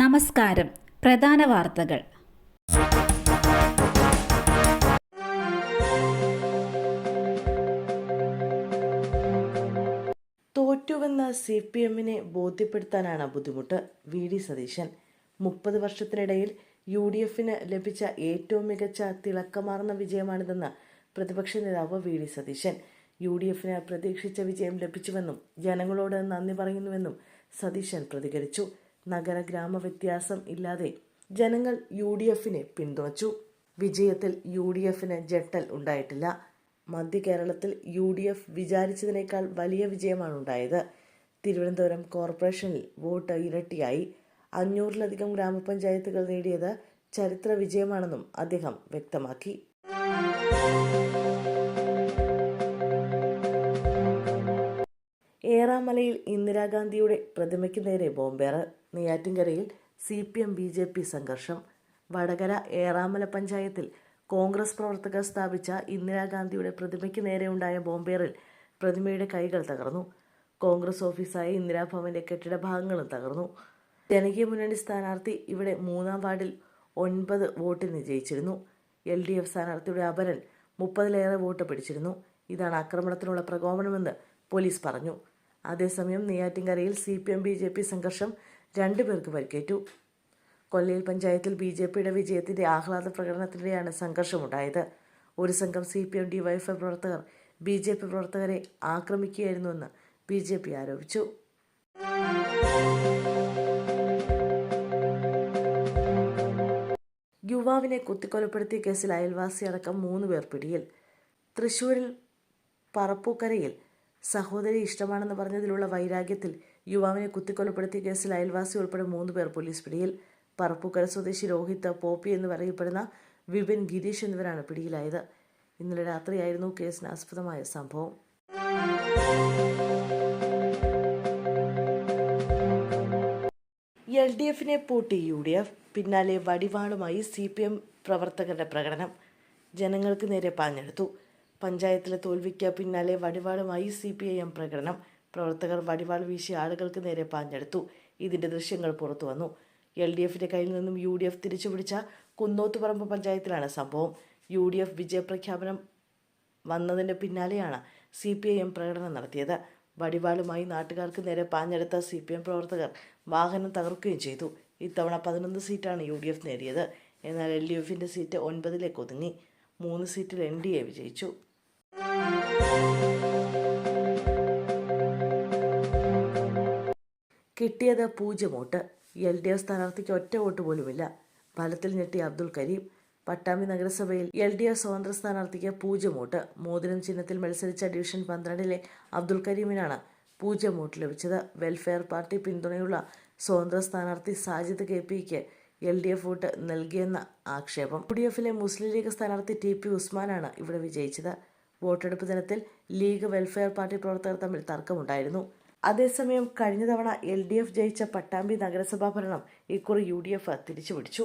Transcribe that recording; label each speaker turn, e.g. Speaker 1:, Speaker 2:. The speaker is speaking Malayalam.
Speaker 1: നമസ്കാരം. പ്രധാന വാർത്തകൾ.
Speaker 2: തോറ്റുവെന്ന സി പി എമ്മിനെ ബോധ്യപ്പെടുത്താനാണ് ബുദ്ധിമുട്ട് വി ഡി സതീശൻ. മുപ്പത് വർഷത്തിനിടയിൽ യു ഡി എഫിന് ലഭിച്ച ഏറ്റവും മികച്ച തിളക്കമാർന്ന വിജയമാണിതെന്ന് പ്രതിപക്ഷ നേതാവ് V D Satheesan. U D എഫിന് പ്രതീക്ഷിച്ച വിജയം ലഭിച്ചുവെന്നും ജനങ്ങളോട് നന്ദി പറയുന്നുവെന്നും സതീശൻ പ്രതികരിച്ചു. നഗര ഗ്രാമ വ്യത്യാസം ഇല്ലാതെ ജനങ്ങൾ യു ഡി എഫിനെ പിന്തുണച്ചു. വിജയത്തിൽ യു ഡി എഫിന് ജട്ടൽ ഉണ്ടായിട്ടില്ല. മധ്യ കേരളത്തിൽ യു ഡി എഫ് വിചാരിച്ചതിനേക്കാൾ വലിയ വിജയമാണ് ഉണ്ടായത് തിരുവനന്തപുരം കോർപ്പറേഷനിൽ വോട്ട് ഇരട്ടിയായി. അഞ്ഞൂറിലധികം ഗ്രാമപഞ്ചായത്തുകൾ നേടിയത് ചരിത്ര വിജയമാണെന്നും അദ്ദേഹം വ്യക്തമാക്കി. ഏറാമലയിൽ ഇന്ദിരാഗാന്ധിയുടെ പ്രതിമയ്ക്ക് നേരെ ബോംബേറ്. നെയ്യാറ്റിൻകരയിൽ C P M B J P സംഘർഷം. വടകര ഏറാമല പഞ്ചായത്തിൽ കോൺഗ്രസ് പ്രവർത്തകർ സ്ഥാപിച്ച ഇന്ദിരാഗാന്ധിയുടെ പ്രതിമയ്ക്ക് നേരെയുണ്ടായ ബോംബേറിൽ പ്രതിമയുടെ കൈകൾ തകർന്നു. കോൺഗ്രസ് ഓഫീസായ ഇന്ദിരാഭവന്റെ കെട്ടിട ഭാഗങ്ങളും തകർന്നു. ജനകീയ മുന്നണി സ്ഥാനാർത്ഥി ഇവിടെ മൂന്നാം വാർഡിൽ ഒൻപത് വോട്ടിന് ജയിച്ചിരുന്നു. എൽ ഡി എഫ് സ്ഥാനാർത്ഥിയുടെ അപരൻ മുപ്പതിലേറെ വോട്ട് പിടിച്ചിരുന്നു. ഇതാണ് ആക്രമണത്തിനുള്ള പ്രകോപനമെന്ന് പോലീസ് പറഞ്ഞു. അതേസമയം നെയ്യാറ്റിൻകരയിൽ C P M B J P സംഘർഷം രണ്ടുപേർക്ക് പരിക്കേറ്റു. കൊല്ലയിൽ പഞ്ചായത്തിൽ ബി ജെ പിയുടെ വിജയത്തിന്റെ ആഹ്ലാദ പ്രകടനത്തിനിടെയാണ് സംഘർഷമുണ്ടായത്. ഒരു സംഘം സി പി എം ഡിവൈഎഫ്ഐ പ്രവർത്തകർ ബി ജെ പി പ്രവർത്തകരെ ആക്രമിക്കുകയായിരുന്നുവെന്ന് ബി ജെ പി ആരോപിച്ചു. യുവാവിനെ കുത്തിക്കൊലപ്പെടുത്തിയ കേസിൽ അയൽവാസി അടക്കം മൂന്ന് പേർ പിടിയിൽ. തൃശൂരിൽ പറപ്പൂക്കരയിൽ സഹോദരി ഇഷ്ടമാണെന്ന് പറഞ്ഞതിലുള്ള വൈരാഗ്യത്തിൽ യുവാവിനെ കുത്തിക്കൊലപ്പെടുത്തിയ കേസിൽ അയൽവാസി ഉൾപ്പെടെ മൂന്ന് പേർ പോലീസ് പിടിയിൽ. പറപ്പൂക്കര സ്വദേശി രോഹിത് പോപ്പി എന്ന് പറയപ്പെടുന്ന വിപിൻ ഗിരീഷ് എന്നിവരാണ് പിടിയിലായത്. ഇന്നലെ രാത്രിയായിരുന്നു കേസിന് ആസ്പദമായ സംഭവം. എൽ ഡി എഫിനെ പൂട്ടി യു ഡി എഫ്. പിന്നാലെ വടിവാളുമായി സി പി എം പ്രവർത്തകരുടെ പ്രകടനം. ജനങ്ങൾക്ക് നേരെ പാഞ്ഞെടുത്തു. പഞ്ചായത്തിലെ തോൽവിക്ക് പിന്നാലെ വടിവാളുമായി സി പി ഐ എം പ്രകടനം. പ്രവർത്തകർ വടിവാൾ വീശി ആളുകൾക്ക് നേരെ പാഞ്ഞെടുത്തു. ഇതിന്റെ ദൃശ്യങ്ങൾ പുറത്തു വന്നു. എൽ ഡി എഫിന്റെ കയ്യിൽ നിന്നും യു ഡി എഫ് തിരിച്ചുപിടിച്ച കുന്നോത്തുപറമ്പ് പഞ്ചായത്തിലാണ് സംഭവം. യു ഡി എഫ് വിജയപ്രഖ്യാപനം വന്നതിന്റെ പിന്നാലെയാണ് സി പി ഐ എം പ്രകടനം നടത്തിയത്. വടിവാളുമായി നാട്ടുകാർക്ക് നേരെ പാഞ്ഞെടുത്ത സി പി എം പ്രവർത്തകർ വാഹനം തകർക്കുകയും ചെയ്തു. ഇത്തവണ പതിനൊന്ന് സീറ്റാണ് യു ഡി എഫ് നേടിയത്. എന്നാൽ എൽ ഡി എഫിന്റെ സീറ്റ് ഒൻപതിലേക്ക് ഒതുങ്ങി. മൂന്ന് സീറ്റിൽ എൻ ഡി എ വിജയിച്ചു. കിട്ടിയത് പൂജ്യം വോട്ട് എൽ ഡി എഫ് സ്ഥാനാർത്ഥിക്ക് ഒറ്റ വോട്ട് പോലുമില്ല. ഫലത്തിൽ ഞെട്ടി അബ്ദുൽ കരീം. പട്ടാമ്പി നഗരസഭയിൽ എൽ ഡി എഫ് സ്വതന്ത്ര സ്ഥാനാർത്ഥിക്ക് പൂജ്യം വോട്ട് മോതിരം ചിഹ്നത്തിൽ മത്സരിച്ച ഡിവിഷൻ പന്ത്രണ്ടിലെ അബ്ദുൽ കരീമിനാണ് പൂജ്യം വോട്ട് ലഭിച്ചത്. വെൽഫെയർ പാർട്ടി പിന്തുണയുള്ള സ്വതന്ത്ര സ്ഥാനാർത്ഥി സാജിദ് കെ പിക്ക് എൽ ഡി എഫ് വോട്ട് നൽകിയെന്ന ആക്ഷേപം. യു ഡി എഫിലെ മുസ്ലിം ലീഗ് സ്ഥാനാർത്ഥി ടി പി ഉസ്മാനാണ് ഇവിടെ വിജയിച്ചത്. വോട്ടെടുപ്പ് ദിനത്തിൽ ലീഗ് വെൽഫെയർ പാർട്ടി പ്രവർത്തകർ തമ്മിൽ തർക്കമുണ്ടായിരുന്നു. അതേസമയം കഴിഞ്ഞ തവണ എൽ ഡി എഫ് ജയിച്ച പട്ടാമ്പി നഗരസഭാ ഭരണം ഇക്കുറി യു ഡി എഫ് തിരിച്ചുപിടിച്ചു.